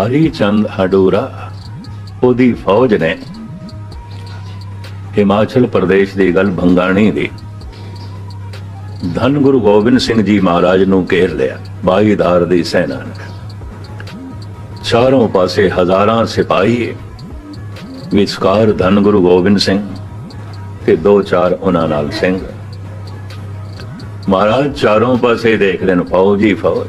ਹਰੀ ਚੰਦ ਹਡੂਰਾ, ਉਹਦੀ ਫੌਜ ਨੇ ਹਿਮਾਚਲ ਪ੍ਰਦੇਸ਼ ਦੀ ਗੱਲ ਭੰਗਾਣੀ ਦੀ। ਧੰਨ ਗੁਰੂ ਗੋਬਿੰਦ ਸਿੰਘ ਜੀ ਮਹਾਰਾਜ ਨੂੰ ਘੇਰ ਲਿਆ, ਬਾਈਦਾਰ ਦੀ ਸੈਨਾ ਨੇ ਚਾਰੋਂ ਪਾਸੇ ਹਜ਼ਾਰਾਂ ਸਿਪਾਹੀ, ਵਿਚਕਾਰ ਧੰਨ ਗੁਰੂ ਗੋਬਿੰਦ ਸਿੰਘ ਤੇ ਦੋ ਚਾਰ ਉਹਨਾਂ ਨਾਲ ਸਿੰਘ। ਮਹਾਰਾਜ ਚਾਰੋਂ ਪਾਸੇ ਦੇਖਦੇ ਨੇ, ਫੌਜ ਹੀ ਫੌਜ।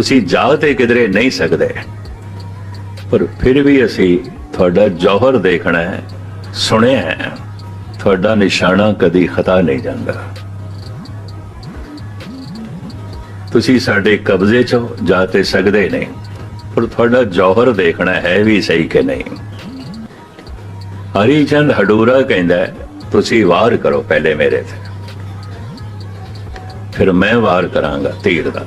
ਤੁਸੀਂ ਜਾ ਤੇ ਕਿਧਰੇ ਨਹੀਂ ਸਕਦੇ। ਪਰ ਫਿਰ ਵੀ ਅਸੀਂ ਤੁਹਾਡਾ ਜੌਹਰ ਦੇਖਣਾ ਹੈ, ਸੁਣਿਆ ਹੈ। ਤੁਹਾਡਾ ਨਿਸ਼ਾਨਾ ਕਦੀ ਖਤਾ ਨਹੀਂ ਜਾਂਦਾ। ਤੁਸੀਂ ਸਾਡੇ ਕਬਜ਼ੇ 'ਚ ਜਾ ਤੇ ਸਕਦੇ ਨਹੀਂ, ਪਰ ਤੁਹਾਡਾ ਜੌਹਰ ਦੇਖਣਾ ਹੈ ਵੀ ਸਹੀ ਕਿ ਨਹੀਂ। ਹਰੀ ਚੰਦ ਹਡੂਰਾ ਕਹਿੰਦਾ ਤੁਸੀਂ ਵਾਰ ਕਰੋ ਪਹਿਲੇ ਮੇਰੇ ਤੇ। ਫਿਰ ਮੈਂ ਵਾਰ ਕਰਾਂਗਾ ਤੀਰ ਦਾ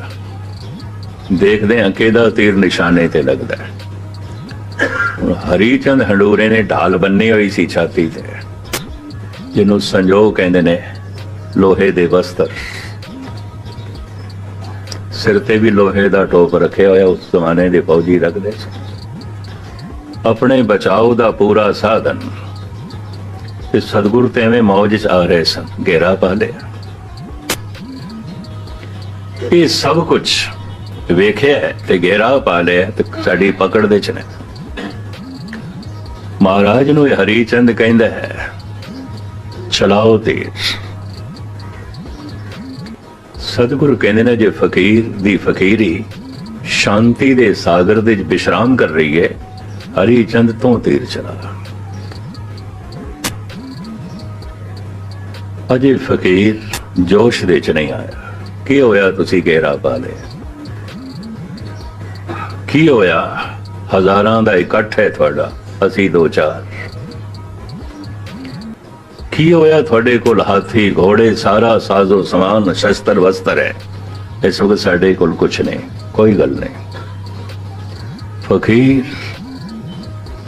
ਦੇਖਦੇ ਹਾਂ ਕਿਹਦਾ ਤੀਰ ਨਿਸ਼ਾਨੇ ਤੇ ਲੱਗਦਾ ਹੈ। ਹਰੀ ਚੰਦ ਹੰਡੂਰੇ ਨੇ ਢਾਲ ਬੰਨੀ ਹੋਈ ਸੀ ਛਾਤੀ ਤੇ, ਜਿਹਨੂੰ ਸੰਜੋਗ ਕਹਿੰਦੇ ਨੇ ਲੋਹੇ ਦੇ ਵਸਤਰ। ਸਿਰ ਤੇ ਵੀ ਲੋਹੇ ਦਾ ਟੋਪ ਰੱਖਿਆ ਹੋਇਆ, ਉਸ ਜ਼ਮਾਨੇ ਦੇ ਫੌਜੀ ਰੱਖਦੇ ਸੀ। ਆਪਣੇ ਬਚਾਓ ਦਾ ਪੂਰਾ ਸਾਧਨ ਤੇ ਸਤਗੁਰ ਤੇ ਐਵੇਂ ਮੌਜ ਚ ਆ ਰਹੇ ਸਨ, ਘੇਰਾ ਪਾ ਲਿਆ। ਇਹ ਸਭ ਕੁਝ ਵੇਖਿਆ ਤੇ ਘੇਰਾ ਪਾ ਲਿਆ ਤੇ ਸਾਡੀ ਪਕੜ ਦੇ ਚ ਨੇ। ਮਹਾਰਾਜ ਨੂੰ ਹਰੀ ਚੰਦ ਕਹਿੰਦਾ ਹੈ, ਚਲਾਓ ਤੀਰ ਸਤਿਗੁਰੂ ਕਹਿੰਦੇ ਨੇ, ਜੇ ਫਕੀਰ ਦੀ ਫਕੀਰੀ ਸ਼ਾਂਤੀ ਦੇ ਸਾਗਰ ਦੇ ਵਿੱਚ ਵਿਸ਼ਰਾਮ ਕਰ ਰਹੀ ਹੈ ਹਰੀ ਚੰਦ ਤੋਂ ਤੀਰ ਚਲਾ। ਅਜੇ ਫਕੀਰ ਜੋਸ਼ ਦੇ ਚ ਨਹੀਂ ਆਇਆ। ਕੀ ਹੋਇਆ ਤੁਸੀਂ ਘੇਰਾ ਪਾ ਲਿਆ? ਕੀ ਹੋਇਆ? ਹਜ਼ਾਰਾਂ ਦਾ ਇਕੱਠ ਹੈ ਤੁਹਾਡਾ, ਅਸੀਂ ਦੋ ਚਾਰ। ਕੀ ਹੋਇਆ ਤੁਹਾਡੇ ਕੋਲ? ਹਾਥੀ, ਘੋੜੇ, ਸਾਰਾ ਸਾਜ਼ੋ ਸਮਾਨ, ਸ਼ਸਤਰ, ਵਸਤਰ ਹੈ। ਇਸ ਵਕਤ ਸਾਡੇ ਕੋਲ ਕੁਝ ਨਹੀਂ, ਕੋਈ ਗੱਲ ਨਹੀਂ। ਫਕੀਰ,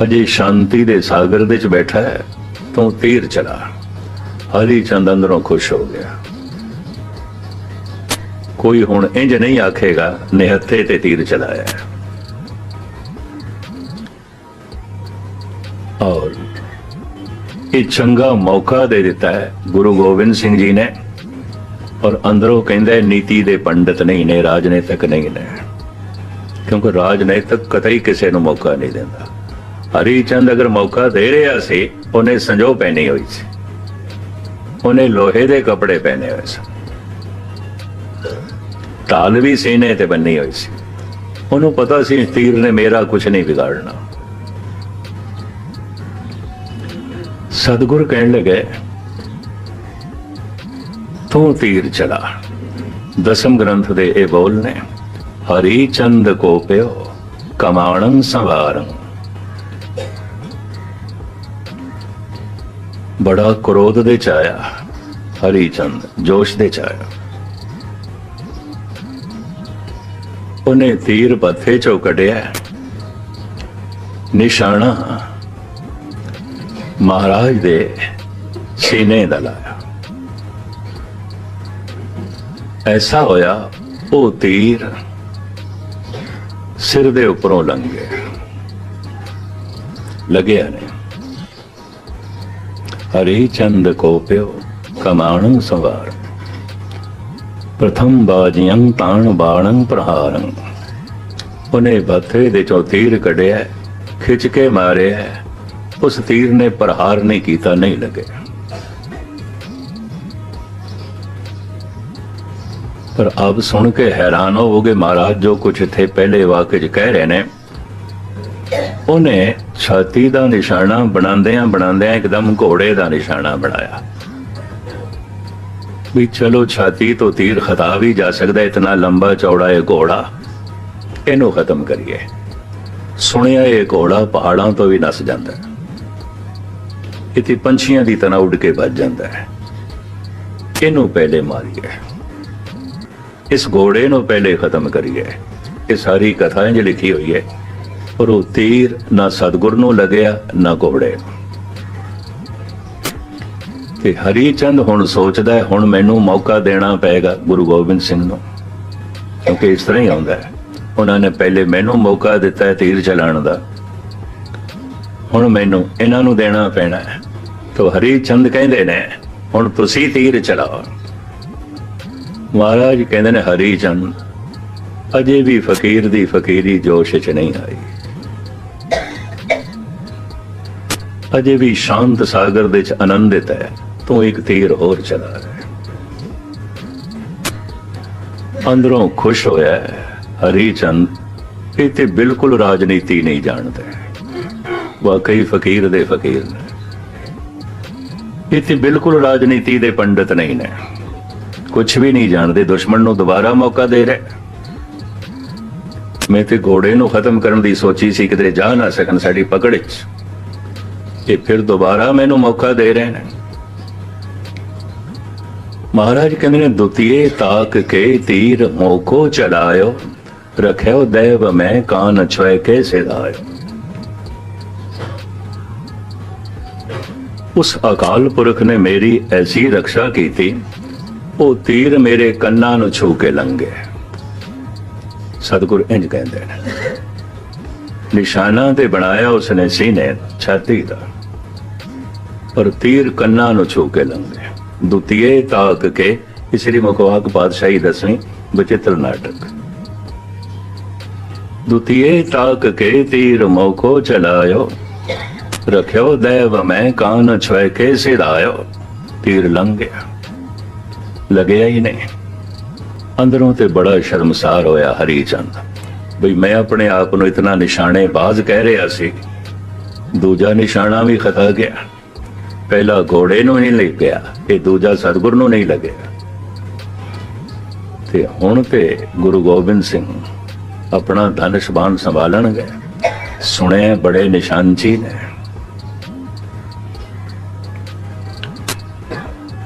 ਅਜੇ ਸ਼ਾਂਤੀ ਦੇ ਸਾਗਰ ਦੇ ਵਿੱਚ ਬੈਠਾ ਹੈ। ਤੂੰ ਤੀਰ ਚਲਾ। ਹਰੀ ਚੰਦ ਅੰਦਰੋਂ ਖੁਸ਼ ਹੋ ਗਿਆ। ਕੋਈ ਹੁਣ ਇੰਜ ਨਹੀਂ ਆਖੇਗਾ, ਨਿਹੱਥੇ ਤੇ ਤੀਰ ਚਲਾਇਆ ਇਹ ਚੰਗਾ ਮੌਕਾ ਦੇ ਦਿੱਤਾ ਹੈ। ਗੁਰੂ ਗੋਬਿੰਦ ਸਿੰਘ ਜੀ ਨੇ। ਔਰ ਅੰਦਰੋਂ ਕਹਿੰਦਾ ਨੀਤੀ ਦੇ ਪੰਡਤ ਨਹੀਂ ਨੇ, ਰਾਜਨੀਤਿਕ ਨਹੀਂ ਨੇ। ਕਿਉਂਕਿ ਰਾਜਨੀਤਿਕ ਕਤਈ ਕਿਸੇ ਨੂੰ ਮੌਕਾ ਨਹੀਂ ਦਿੰਦਾ। ਹਰੀ ਚੰਦ ਅਗਰ ਮੌਕਾ ਦੇ ਰਿਹਾ ਸੀ, ਉਹਨੇ ਸੰਜੋ ਪਹਿਨੀ ਹੋਈ ਸੀ। ਉਹਨੇ ਲੋਹੇ ਦੇ ਕੱਪੜੇ ਪਹਿਨੇ ਹੋਏ ਸਨ। ਢਾਲ ਵੀ ਸੀਨੇ ਤੇ ਬੰਨੀ ਹੋਈ ਸੀ। ਉਹਨੂੰ ਪਤਾ ਸੀ ਇਸ ਤੀਰ ਨੇ ਮੇਰਾ ਕੁਝ ਨਹੀਂ ਵਿਗਾੜਨਾ। ਸਤਿਗੁਰ ਕਹਿਣ ਲੱਗੇ, ਤੂੰ ਤੀਰ ਚਲਾ। ਦਸਮ ਗ੍ਰੰਥ ਦੇ ਇਹ ਬੋਲ ਨੇ, ਹਰੀ ਚੰਦ ਕੋ ਪਿਓ ਕਮਾਣੰ ਸਵਾਰੰ। ਬੜਾ ਕ੍ਰੋਧ ਦੇ ਚ ਆਇਆ ਹਰੀ ਚੰਦ, ਜੋਸ਼ ਦੇ ਚ ਆਇਆ ਉਹਨੇ ਤੀਰ ਪੱਥੇ ਚੋਂ ਕੱਢਿਆ, ਨਿਸ਼ਾਨਾ ਮਹਾਰਾਜ ਦੇ ਸੀਨੇ ਦਾ ਲਾਇਆ। ਐਸਾ ਹੋਇਆ, ਉਹ ਤੀਰ ਸਿਰ ਦੇ ਉੱਪਰੋਂ ਲੰਘ ਗਿਆ। ਲੱਗਿਆ ਨਹੀਂ। ਹਰੀ ਚੰਦ ਕੋ ਪਿਓ, ਕਮਾਣੰ ਸਵਾਰ। ਪ੍ਰਥਮ ਬਾਜੀਆਂ ਤਾਣ ਬਾਣੰ ਪ੍ਰਹਾਰੰ। ਉਹਨੇ ਬਥੇ ਦੇ ਚੋਂ ਤੀਰ ਕੱਢਿਆ, ਖਿੱਚ ਕੇ ਮਾਰਿਆ। ਉਸ ਤੀਰ ਨੇ ਪ੍ਰਹਾਰ ਨਹੀਂ ਕੀਤਾ, ਨਹੀਂ ਲੱਗਿਆ ਪਰ ਆਪ ਸੁਣ ਕੇ ਹੈਰਾਨ ਹੋਵੋਗੇ ਮਹਾਰਾਜ, ਜੋ ਕੁਝ ਇੱਥੇ ਪਹਿਲੇ ਵਾਕਿਆ 'ਚ ਕਹਿ ਰਹੇ ਨੇ। ਉਹਨੇ ਛਾਤੀ ਦਾ ਨਿਸ਼ਾਨਾ ਬਣਾਉਂਦਿਆਂ ਬਣਾਉਂਦਿਆਂ ਇੱਕਦਮ ਘੋੜੇ ਦਾ ਨਿਸ਼ਾਨਾ ਬਣਾਇਆ। ਵੀ ਚਲੋ ਛਾਤੀ ਤੋਂ ਤੀਰ ਖਤਾ ਵੀ ਜਾ ਸਕਦਾ, ਇਤਨਾ ਲੰਬਾ ਚੌੜਾ ਇਹ ਘੋੜਾ, ਇਹਨੂੰ ਖਤਮ ਕਰੀਏ। ਸੁਣਿਆ ਇਹ ਘੋੜਾ ਪਹਾੜਾਂ ਤੋਂ ਵੀ ਨਸ ਜਾਂਦਾ। ਹੈ ਪੰਛੀਆਂ ਦੀ ਤਰ੍ਹਾਂ ਉੱਡ ਕੇ ਵੱਜ ਜਾਂਦਾ ਹੈ। ਇਹਨੂੰ ਪਹਿਲੇ ਮਾਰੀਏ। ਇਸ ਘੋੜੇ ਨੂੰ ਪਹਿਲੇ ਖਤਮ ਕਰੀਏ। ਇਹ ਸਾਰੀ ਕਥਾ ਇੰਜ ਲਿਖੀ ਹੋਈ ਹੈ। ਪਰ ਉਹ ਤੀਰ ਨਾ ਸਤਗੁਰ ਨੂੰ ਲੱਗਿਆ, ਨਾ ਘੋੜੇ ਨੂੰ। ਤੇ ਹਰੀ ਚੰਦ ਹੁਣ ਸੋਚਦਾ ਹੈ, ਹੁਣ ਮੈਨੂੰ ਮੌਕਾ ਦੇਣਾ ਪਏਗਾ ਗੁਰੂ ਗੋਬਿੰਦ ਸਿੰਘ ਨੂੰ। ਕਿਉਂਕਿ ਇਸ ਤਰ੍ਹਾਂ ਹੀ ਆਉਂਦਾ ਹੈ। ਉਹਨਾਂ ਨੇ ਪਹਿਲੇ ਮੈਨੂੰ ਮੌਕਾ ਦਿੱਤਾ ਹੈ ਤੀਰ ਚਲਾਉਣ ਦਾ। ਹੁਣ ਮੈਨੂੰ ਇਹਨਾਂ ਨੂੰ ਦੇਣਾ ਪੈਣਾ ਹੈ। ਤੋ ਹਰੀ ਚੰਦ ਕਹਿੰਦੇ ਨੇ, ਹੁਣ ਤੁਸੀਂ ਤੀਰ ਚਲਾਓ ਮਹਾਰਾਜ ਕਹਿੰਦੇ ਨੇ, ਹਰੀ ਚੰਦ, ਅਜੇ ਵੀ ਫਕੀਰ ਦੀ ਫਕੀਰੀ ਜੋਸ਼ ਚ ਨਹੀਂ ਆਈ। ਅਜੇ ਵੀ ਸ਼ਾਂਤ ਸਾਗਰ ਦੇ ਚ ਆਨੰਦਿਤ ਹੈ, ਤੂੰ ਇੱਕ ਤੀਰ ਹੋਰ ਚਲਾ ਰਿਹਾ ਅੰਦਰੋਂ ਖੁਸ਼ ਹੋਇਆ ਹੈ, ਹਰੀ ਚੰਦ, ਇਹ ਤੇ ਬਿਲਕੁਲ ਰਾਜਨੀਤੀ ਨਹੀਂ ਜਾਣਦਾ। ਵਾਕਈ ਫਕੀਰ ਦੇ ਫਕੀਰ ਨੇ। ਇੱਥੇ ਬਿਲਕੁਲ ਰਾਜਨੀਤੀ ਦੇ ਪੰਡਤ ਨਹੀਂ ਨੇ। ਕੁਝ ਵੀ ਨਹੀਂ ਜਾਣਦੇ, ਦੁਸ਼ਮਣ ਨੂੰ ਦੁਬਾਰਾ ਮੌਕਾ ਦੇ ਰਹੇ। ਮੈਂ ਤੇ ਘੋੜੇ ਨੂੰ ਖਤਮ ਕਰਨ ਦੀ ਸੋਚੀ ਸੀ, ਕਿਤੇ ਜਾ ਨਾ ਸਕਣ ਸਾਡੀ ਪਕੜ ਵਿੱਚ ਇਹ ਫਿਰ ਦੁਬਾਰਾ ਮੈਨੂੰ ਮੌਕਾ ਦੇ ਰਹੇ ਨੇ। ਮਹਾਰਾਜ ਕਹਿੰਦੇ ਨੇ, ਦੁਤੀਏ ਤਾਕ ਕੇ ਤੀਰ ਮੋਕੋ ਚਲਾਇਓ ਰਖਿਓ ਦੇਵ ਮੈਂ ਕਾਨ ਛੋਏ ਕੇ ਸਿਧਾਇਓ। ਉਸ ਅਕਾਲ ਪੁਰਖ ਨੇ ਮੇਰੀ ਐਸੀ ਰੱਖਿਆ ਕੀਤੀ ਉਹ ਤੀਰ ਮੇਰੇ ਕੰਨਾਂ ਨੂੰ ਛੂ ਕੇ ਲੰਘੇ ਸਤਿਗੁਰ ਇੰਜ ਕਹਿੰਦੇ ਨੇ ਨਿਸ਼ਾਨਾ ਤੇ ਬਣਾਇਆ ਉਸਨੇ ਸੀਨੇ ਛਾਤੀ ਦਾ ਪਰ ਤੀਰ ਕੰਨਾਂ ਨੂੰ ਛੂ ਕੇ ਲੰਘੇ ਦੁਤੀਏ ਤਾਕ ਕੇ ਇਸਰੀ ਮੁਕਵਾਕ ਪਾਤਸ਼ਾਹੀ ਦਸਵੀਂ ਬਚਿੱਤਰ ਨਾਟਕ ਦੁਤੀਏ ਤਾਕ ਕੇ ਤੀਰ ਮੋਕੋ ਚਲਾਇਓ ਰਖਿਓ ਦੇਵ ਮੈਂ ਕਾਨ ਛੁਏ ਕੇ ਸਿਧਾਇਓ, ਤੀਰ ਲੰਘ ਗਿਆ ਲੱਗਿਆ ਹੀ ਨਹੀਂ। ਅੰਦਰੋਂ ਤੇ ਬੜਾ ਸ਼ਰਮਸਾਰ ਹੋਇਆ ਹਰੀ ਚੰਦ ਬਈ ਮੈਂ ਆਪਣੇ ਆਪ ਨੂੰ ਇਤਨਾ ਨਿਸ਼ਾਨੇ ਬਾਜ਼ ਕਹਿ ਰਿਹਾ ਸੀ। ਦੂਜਾ ਨਿਸ਼ਾਨਾ ਵੀ ਖਤਾ ਗਿਆ। ਪਹਿਲਾ ਘੋੜੇ ਨੂੰ ਨਹੀਂ ਲੱਗਿਆ ਇਹ ਦੂਜਾ ਸਤਿਗੁਰ ਨੂੰ ਨਹੀਂ ਲੱਗਿਆ। ਤੇ ਹੁਣ ਤੇ ਗੁਰੂ ਗੋਬਿੰਦ ਸਿੰਘ ਆਪਣਾ ਧਨਸ਼ਬਾਨ ਸੰਭਾਲਣਗੇ। ਸੁਣੇ ਬੜੇ ਨਿਸ਼ਾਨਚੀ ਨੇ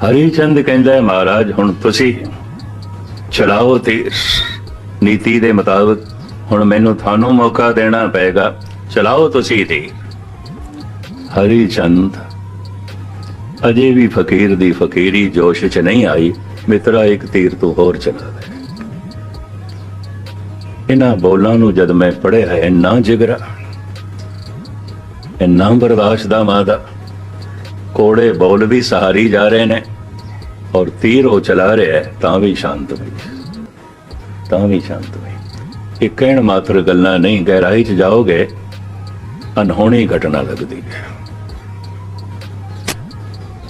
ਹਰੀ ਚੰਦ ਕਹਿੰਦਾ ਹੈ, ਮਹਾਰਾਜ ਹੁਣ ਤੁਸੀਂ ਚਲਾਓ ਤੀਰ ਨੀਤੀ ਦੇ ਮੁਤਾਬਕ ਹੁਣ ਮੈਨੂੰ ਤੁਹਾਨੂੰ ਮੌਕਾ ਦੇਣਾ ਪਏਗਾ। ਚਲਾਓ ਤੁਸੀਂ ਤੀਰ ਹਰੀ ਚੰਦ ਅਜੇ ਵੀ ਫਕੀਰ ਦੀ ਫਕੀਰੀ ਜੋਸ਼ ਚ ਨਹੀਂ ਆਈ। ਮਿੱਤਰਾ ਇੱਕ ਤੀਰ ਤੂੰ ਹੋਰ ਚਲਾ ਦੇ ਇਹਨਾਂ ਬੋਲਾਂ ਨੂੰ ਜਦ ਮੈਂ ਪੜਿਆ ਇੰਨਾ ਜਿਗਰਾ ਇੰਨਾ ਬਰਦਾਸ਼ਤ ਦਾ ਮਾਦਾ ਕੋੜੇ ਬੋਲ ਵੀ ਸਹਾਰੀ ਜਾ ਰਹੇ ਨੇ ਔਰ ਤੀਰ ਉਹ ਚਲਾ ਰਿਹਾ ਹੈ, ਤਾਂ ਵੀ ਸ਼ਾਂਤ ਹੋਈ। ਤਾਂ ਵੀ ਸ਼ਾਂਤ ਹੋਈ। ਇਹ ਕਹਿਣ ਮਾਤਰ ਗੱਲਾਂ ਨਹੀਂ, ਗਹਿਰਾਈ ਚ ਜਾਓਗੇ ਅਨਹੋਣੀ ਘਟਨਾ ਲੱਗਦੀ ਹੈ।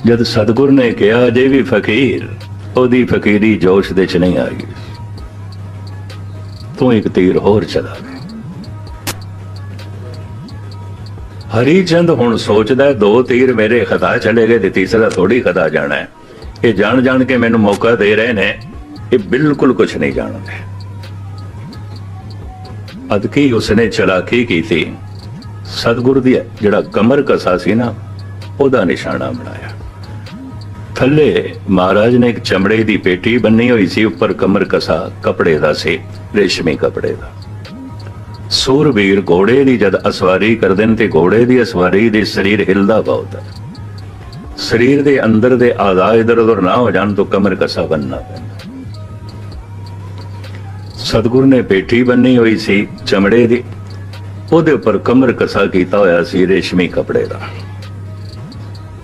ਜਦ ਸਤਗੁਰ ਨੇ ਕਿਹਾ ਅਜੇ ਵੀ ਫਕੀਰ, ਉਹਦੀ ਫਕੀਰੀ ਜੋਸ਼ ਦੇ ਚ ਨਹੀਂ ਆਈ। ਤੂੰ ਇੱਕ ਤੀਰ ਹੋਰ ਚਲਾ। ਹਰੀ ਚੰਦ ਹੁਣ ਸੋਚਦਾ ਦੋ ਤੀਰ ਮੇਰੇ ਖਦਾ ਚਲੇ ਗਏ ਤੇ ਤੀਸਰਾ ਥੋੜੀ ਖਦਾ ਜਾਣਾ ਹੈ। ਇਹ ਜਾਣ ਜਾਣ ਕੇ ਮੈਨੂੰ ਮੌਕਾ ਦੇ ਰਹੇ ਨੇ, ਇਹ ਬਿਲਕੁਲ ਕੁਝ ਨਹੀਂ ਜਾਣਦੇ। ਅਦਕੀ ਉਸਨੇ ਚਲਾਕੀ ਕੀਤੀ। ਸਤਗੁਰ ਦੀ ਜਿਹੜਾ ਕਮਰ ਕਸਾ ਸੀ ਨਾ, ਉਹਦਾ ਨਿਸ਼ਾਨਾ ਬਣਾਇਆ। ਥੱਲੇ ਮਹਾਰਾਜ ਨੇ ਇੱਕ ਚਮੜੇ ਦੀ ਪੇਟੀ ਬੰਨੀ ਹੋਈ ਸੀ, ਉੱਪਰ ਕਮਰ ਕਸਾ ਕਪੜੇ ਦਾ ਸੀ, ਰੇਸ਼ਮੀ ਕਪੜੇ ਦਾ। ਸੂਰਬੀਰ ਘੋੜੇ ਦੀ ਜਦ ਅਸਵਾਰੀ ਕਰਦੇ ਨੇ ਤੇ ਘੋੜੇ ਦੀ ਅਸਵਾਰੀ ਦੇ ਸਰੀਰ ਹਿਲਦਾ ਬਹੁਤ। ਹੈ ਸਰੀਰ ਦੇ ਅੰਦਰ ਦੇ ਆਜ਼ਾ ਇਧਰ ਉਧਰ ਨਾ ਹੋ ਜਾਣ ਤਾਂ ਕਮਰ ਕਸਾ ਬੰਨਣਾ ਪੈਂਦਾ। ਸਤਗੁਰ ਨੇ ਪੇਠੀ ਬੰਨੀ ਹੋਈ ਸੀ, ਚਮੜੇ ਦੀ। ਉਹਦੇ ਉੱਪਰ ਕਮਰ ਕਸਾ ਕੀਤਾ ਹੋਇਆ ਸੀ ਰੇਸ਼ਮੀ ਕਪੜੇ ਦਾ।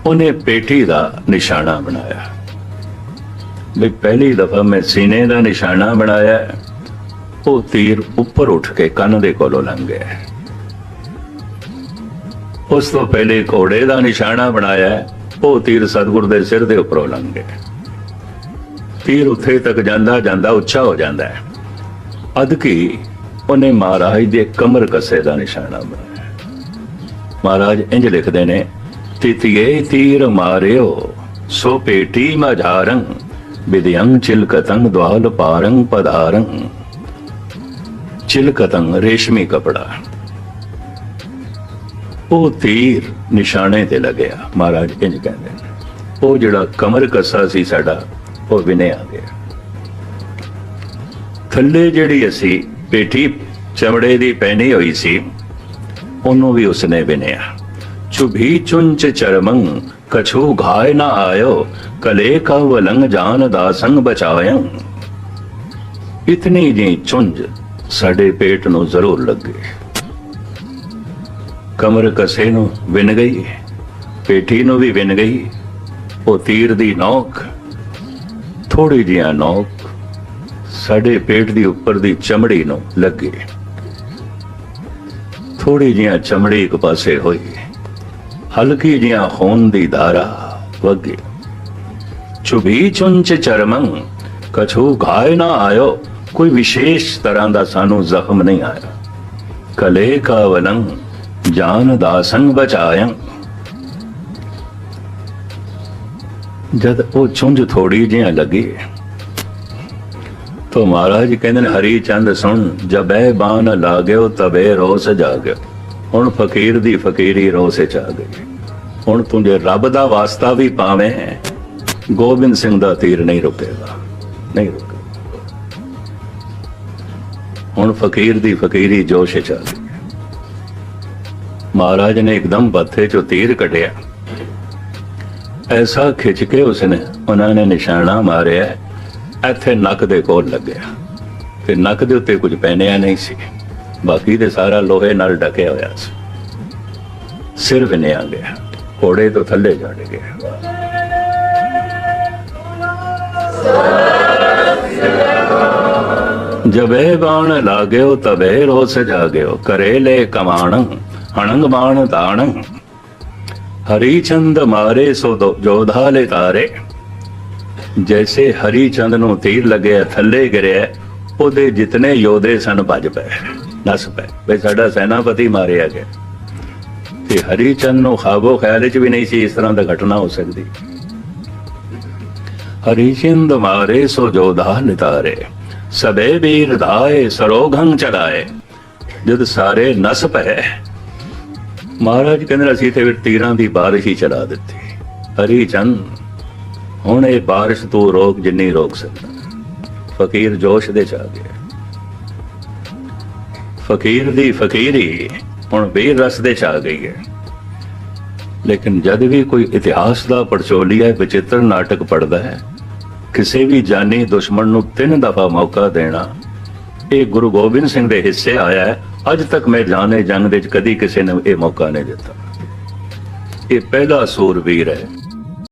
ਉਹਨੇ ਪੇਠੀ ਦਾ ਨਿਸ਼ਾਨਾ ਬਣਾਇਆ। ਵੀ ਪਹਿਲੀ ਦਫਾ ਮੈਂ ਸੀਨੇ ਦਾ ਨਿਸ਼ਾਨਾ ਬਣਾਇਆ। ਉਹ ਤੀਰ ਉੱਪਰ ਉੱਠ ਕੇ ਕੰਨ ਦੇ ਕੋਲੋਂ ਲੰਘ ਗਿਆ। ਉਸ ਤੋਂ ਪਹਿਲੇ ਘੋੜੇ ਦਾ ਨਿਸ਼ਾਨਾ ਬਣਾਇਆ, ਉਹ ਤੀਰ ਸਤਗੁਰ ਦੇ ਸਿਰ ਦੇ ਉੱਪਰੋਂ ਲੰਘ ਗਿਆ। ਤੀਰ ਉੱਥੇ ਤੱਕ ਜਾਂਦਾ ਜਾਂਦਾ ਉੱਚਾ ਹੋ ਜਾਂਦਾ ਹੈ। ਅਦਕੀ ਉਹਨੇ ਮਹਾਰਾਜ ਦੇ ਕਮਰ ਕਸੇ ਦਾ ਨਿਸ਼ਾਨਾ ਬਣਾਇਆ। ਮਹਾਰਾਜ ਇੰਜ ਲਿਖਦੇ ਨੇ, ਤਿਤਿਏ ਤੀਰ ਮਾਰਿਓ, ਸੋ ਪੇਟੀ ਮਝਾਰੰ ਵਿਦਯੰ ਚਿਲਕਤੰ ਦਵਾਲ ਪਾਰੰ ਪਧਾਰੰ ਚਿਲਕਤੰ ਰੇਸ਼ਮੀ ਕਪੜਾ। ਉਹ ਤੀਰ ਨਿਸ਼ਾਨੇ ਤੇ ਲੱਗਿਆ, ਮਹਾਰਾਜ ਇੰਜ ਕਹਿੰਦੇ ਨੇ। ਉਹ ਜਿਹੜਾ ਕਮਰ ਕੱਸਾ ਸੀ ਸਾਡਾ, ਉਹ ਵਿਨੇ ਆ ਗਿਆ। ਥੱਲੇ ਜਿਹੜੀ ਅਸੀਂ ਪੇਠੀ ਚਮੜੇ ਦੀ ਪਹਿਨੀ ਹੋਈ ਸੀ, ਉਹਨੂੰ ਵੀ ਉਸਨੇ ਵਿਨਿਆ ਚੁਭੀ ਚੁੰਚ ਚਰਮੰ, ਕਛੂ ਘਾਇ ਨਾ ਆਇਓ, ਕਲੇ ਕਾ ਵਲੰਗ ਜਾਨ ਦਾ ਸੰਗ ਬਚਾਇੰ ਇਤਨੀ ਜੀ ਚੁੰਝ ਸਾਡੇ ਪੇਟ ਨੂੰ ਜ਼ਰੂਰ ਲੱਗੇ। ਕਮਰ ਕਸੇ ਨੂੰ ਵਿਨ ਗਈ, ਪੇਠੀ ਨੂੰ ਵੀ ਵਿਨ ਗਈ, ਉਹ ਤੀਰ ਦੀ ਨੋਕ ਥੋੜੀ ਜਿਹਾ ਨੋਕ ਸਾਡੇ ਪੇਟ ਦੀ ਉੱਪਰ ਦੀ ਚਮੜੀ ਨੂੰ ਲੱਗੇ। ਥੋੜੀ ਜਿਹਾ ਚਮੜੀ ਇੱਕ ਪਾਸੇ ਹੋਈ, ਹਲਕੀ ਜਿਹਾ ਖੂਨ ਦੀ ਧਾਰਾ ਵਗੇ। ਚੁਭੀ ਚੁੰਚ ਚਰਮੰ, ਕਛੂ ਘਾਇ ਨਾ ਆਇਓ ਕੋਈ ਵਿਸ਼ੇਸ਼ ਤਰ੍ਹਾਂ ਦਾ ਸਾਨੂੰ ਜ਼ਖਮ ਨਹੀਂ ਆਇਆ। ਕਲੇ ਕਾ ਵਲੰ ਜਾਨ ਦਾ ਸੰਗ ਬਚਾਇਆ ਜਦ ਉਹ ਚੁੰਝ ਥੋੜੀ ਜਿਹਾ ਲੱਗੀ, ਤੋ ਮਹਾਰਾਜ ਕਹਿੰਦੇ ਨੇ, ਹਰੀ ਚੰਦ ਸੁਣ, ਜਬੈ ਬਾਨ ਲਾਗਿਓ, ਤਬੇ ਰੋਸ ਜਾਗਿਓ। ਹੁਣ ਫਕੀਰ ਦੀ ਫਕੀਰੀ ਰੋਸ ਚ ਆ ਗਈ। ਹੁਣ ਤੂੰ ਜੇ ਰੱਬ ਦਾ ਵਾਸਤਾ ਵੀ ਪਾਵੇਂ ਗੋਬਿੰਦ ਸਿੰਘ ਦਾ ਤੀਰ ਨਹੀਂ ਰੁਕੇਗਾ, ਨਹੀਂ ਹੁਣ ਫਕੀਰ ਦੀ ਫਕੀਰੀ ਜੋਸ਼ ਚ ਆ ਗਈ। ਮਹਾਰਾਜ ਨੇ ਇੱਕਦਮ ਬੱਥੇ ਚੋਂ ਤੀਰ ਕੱਢਿਆ। ਐਸਾ ਖਿੱਚ ਕੇ ਉਸਨੇ ਉਹਨਾਂ ਨੇ ਨਿਸ਼ਾਨਾ ਮਾਰਿਆ। ਇੱਥੇ ਨੱਕ ਦੇ ਕੋਲ ਲੱਗਿਆ। ਤੇ ਨੱਕ ਦੇ ਉੱਤੇ ਕੁਝ ਪਹਿਨਿਆ ਨਹੀਂ ਸੀ। ਬਾਕੀ ਤੇ ਸਾਰਾ ਲੋਹੇ ਨਾਲ ਢਕਿਆ ਹੋਇਆ ਸੀ। ਸਿਰ ਵਿਨਿਆ ਗਿਆ। ਘੋੜੇ ਤੋਂ ਥੱਲੇ ਚੜ ਗਿਆ। ਜਬੇ ਬਾਣ ਲਾਗਿਓ ਤਬੇ ਰੋਸ ਜਾਗਿਓ ਕਰੇ ਲੈ ਕਮਾਣ ਹਣੰਗ ਬਾਣ ਤਾਣ। ਹਰੀ ਮਾਰੇ ਸੋ ਜੋਧਾ ਲੈ ਤਾਰੇ। ਜੈਸੇ ਹਰੀ ਨੂੰ ਤੀਰ ਲੱਗਿਆ ਥੱਲੇ ਗਿਰਿਆ, ਉਹਦੇ ਜਿਤਨੇ ਯੋਧੇ ਸਨ ਭੱਜ ਪਏ, ਨਸ ਪਏ। ਬਈ ਸਾਡਾ ਸੈਨਾਪਤੀ ਮਾਰਿਆ ਗਿਆ। ਤੇ ਹਰੀ ਚੰਦ ਨੂੰ ਖਾਬੋ ਖਿਆਲ ਵਿੱਚ ਵੀ ਨਹੀਂ ਸੀ, ਇਸ ਤਰ੍ਹਾਂ ਦਾ ਘਟਨਾ ਹੋ ਸਕਦੀ। ਹਰੀ ਚੰਦ ਮਾਰੇ ਸੋ ਜੋਧਾ ਨਿਤਾਰੇ ਸਬੇ ਵੀਰ ਧਾਏ ਸਰੋਗੰ ਚਲਾਏ ਜਦ ਸਾਰੇ ਨਸ ਪਏ ਮਹਾਰਾਜ ਕਹਿੰਦੇ ਅਸੀਂ ਤੇ ਫਿਰ ਤੀਰਾਂ ਦੀ ਬਾਰਿਸ਼ ਹੀ ਚਲਾ ਦਿੱਤੀ। ਹਰੀ ਚੰਦ, ਹੁਣ ਇਹ ਬਾਰਿਸ਼ ਤੂੰ ਰੋਕ ਜਿੰਨੀ ਰੋਕ ਸਕਦਾ। ਫਕੀਰ ਜੋਸ਼ ਦੇ ਚ ਆ ਗਿਆ। ਫਕੀਰ ਦੀ ਫਕੀਰੀ ਹੁਣ ਬੇਰ ਰਸ ਦੇ ਚ ਆ ਗਈ ਹੈ। ਲੇਕਿਨ ਜਦ ਵੀ ਕੋਈ ਇਤਿਹਾਸ ਦਾ ਪੜਚੋਲੀਆ, ਵਿਚਿੱਤਰ ਨਾਟਕ ਪੜਦਾ ਹੈ ਕਿਸੇ ਵੀ ਜਾਨੀ ਦੁਸ਼ਮਣ ਨੂੰ ਤਿੰਨ ਦਫਾ ਮੌਕਾ ਦੇਣਾ, ਇਹ ਗੁਰੂ ਗੋਬਿੰਦ ਸਿੰਘ ਦੇ ਹਿੱਸੇ ਆਇਆ ਹੈ। ਅੱਜ ਤੱਕ ਮੈਂ ਜਾਣੇ ਜੰਗ ਦੇ ਵਿੱਚ ਕਦੀ ਕਿਸੇ ਨੇ ਇਹ ਮੌਕਾ ਨਹੀਂ ਦਿੱਤਾ। ਇਹ ਪਹਿਲਾ ਸੂਰਵੀਰ ਹੈ।